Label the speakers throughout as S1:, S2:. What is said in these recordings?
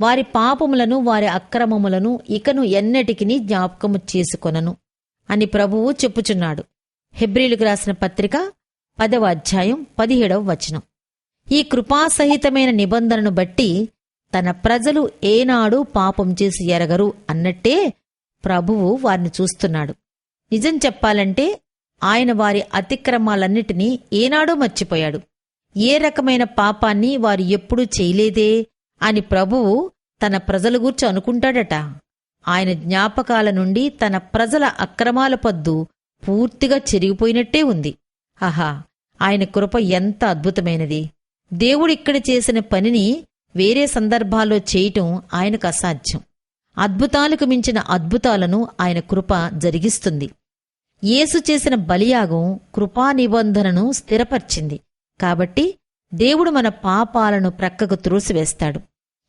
S1: వారి పాపములను వారి అక్రమములను ఇకను ఎన్నటికిని జ్ఞాపకము చేసుకొనను అని ప్రభువు చెప్పుచున్నాడు. హెబ్రిలకు రాసిన పత్రిక పదవ అధ్యాయం పదిహేడవ వచనం. ఈ కృపాసహితమైన నిబంధనను బట్టి తన ప్రజలు ఏనాడు పాపం చేసి ఎరగరు అన్నట్టే ప్రభువు వారిని చూస్తున్నాడు. నిజం చెప్పాలంటే ఆయన వారి అతిక్రమాలన్నిటినీ ఏనాడో మర్చిపోయాడు. ఏ రకమైన పాపాన్ని వారు ఎప్పుడూ చేయలేదే అని ప్రభువు తన ప్రజల గూర్చి అనుకుంటాడట. ఆయన జ్ఞాపకాల నుండి తన ప్రజల అక్రమాల పద్దు పూర్తిగా చెరిగిపోయినట్టే ఉంది. ఆహా ఆయన కృప ఎంత అద్భుతమైనది. దేవుడిక్కడ చేసిన పనిని వేరే సందర్భాల్లో చేయటం ఆయనకు అసాధ్యం. అద్భుతాలకు మించిన అద్భుతాలను ఆయన కృప జరిగిస్తుంది. యేసు చేసిన బలియాగం కృపా నిబంధనను స్థిరపర్చింది. కాబట్టి దేవుడు మన పాపాలను ప్రక్కకు త్రోసివేస్తాడు.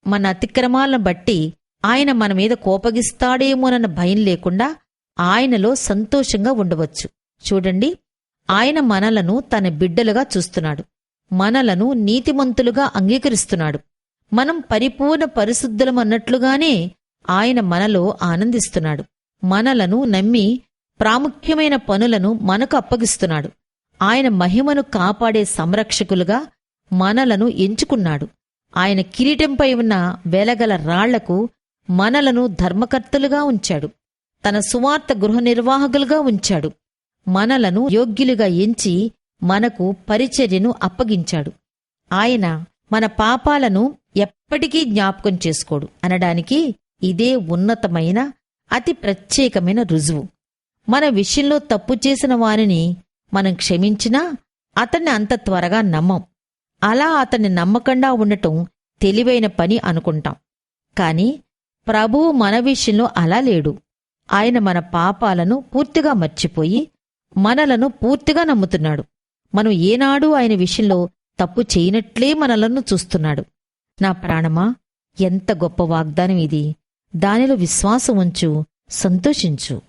S1: మన అతిక్రమాలను బట్టి ఆయన మన మీద కోపగిస్తాడేమోనన్న భయం లేకుండా ఆయనలో సంతోషంగా ఉండవచ్చు. చూడండి ఆయన మనలను తన బిడ్డలుగా చూస్తున్నాడు. మనలను నీతిమంతులుగా అంగీకరిస్తున్నాడు. మనం పరిపూర్ణ పరిశుద్ధులమన్నట్లుగానే ఆయన మనలో ఆనందిస్తున్నాడు. మనలను నమ్మి ప్రాముఖ్యమైన పనులను మనకు అప్పగిస్తున్నాడు. ఆయన మహిమను కాపాడే సంరక్షకులుగా మనలను ఎంచుకున్నాడు. ఆయన కిరీటంపై ఉన్న వెలగల రాళ్ళకు మనలను ధర్మకర్తలుగా ఉంచాడు. తన సువార్త గృహ నిర్వాహకులుగా ఉంచాడు. మనలను యోగ్యులుగా ఎంచి మనకు పరిచర్యను అప్పగించాడు. ఆయన మన పాపాలను ఎప్పటికీ జ్ఞాపకం చేసుకోడు. అనడానికి ఇదే ఉన్నతమైన అతి ప్రత్యేకమైన రుజువు. మన విషయంలో తప్పు చేసిన వారిని మనం క్షమించినా అతన్ని అంత త్వరగా నమ్మం. అలా అతన్ని నమ్మకుండా ఉండటం తెలివైన పని అనుకుంటాం. కాని ప్రభువు మన విషయంలో అలా లేడు. ఆయన మన పాపాలను పూర్తిగా మర్చిపోయి మనలను పూర్తిగా నమ్ముతున్నాడు. మనం ఏనాడు ఆయన విషయంలో తప్పు చేయనట్లే మనలను చూస్తున్నాడు. నా ప్రాణమా ఎంత గొప్ప వాగ్దానం ఇది. దానిలో విశ్వాసం ఉంచు సంతోషించు.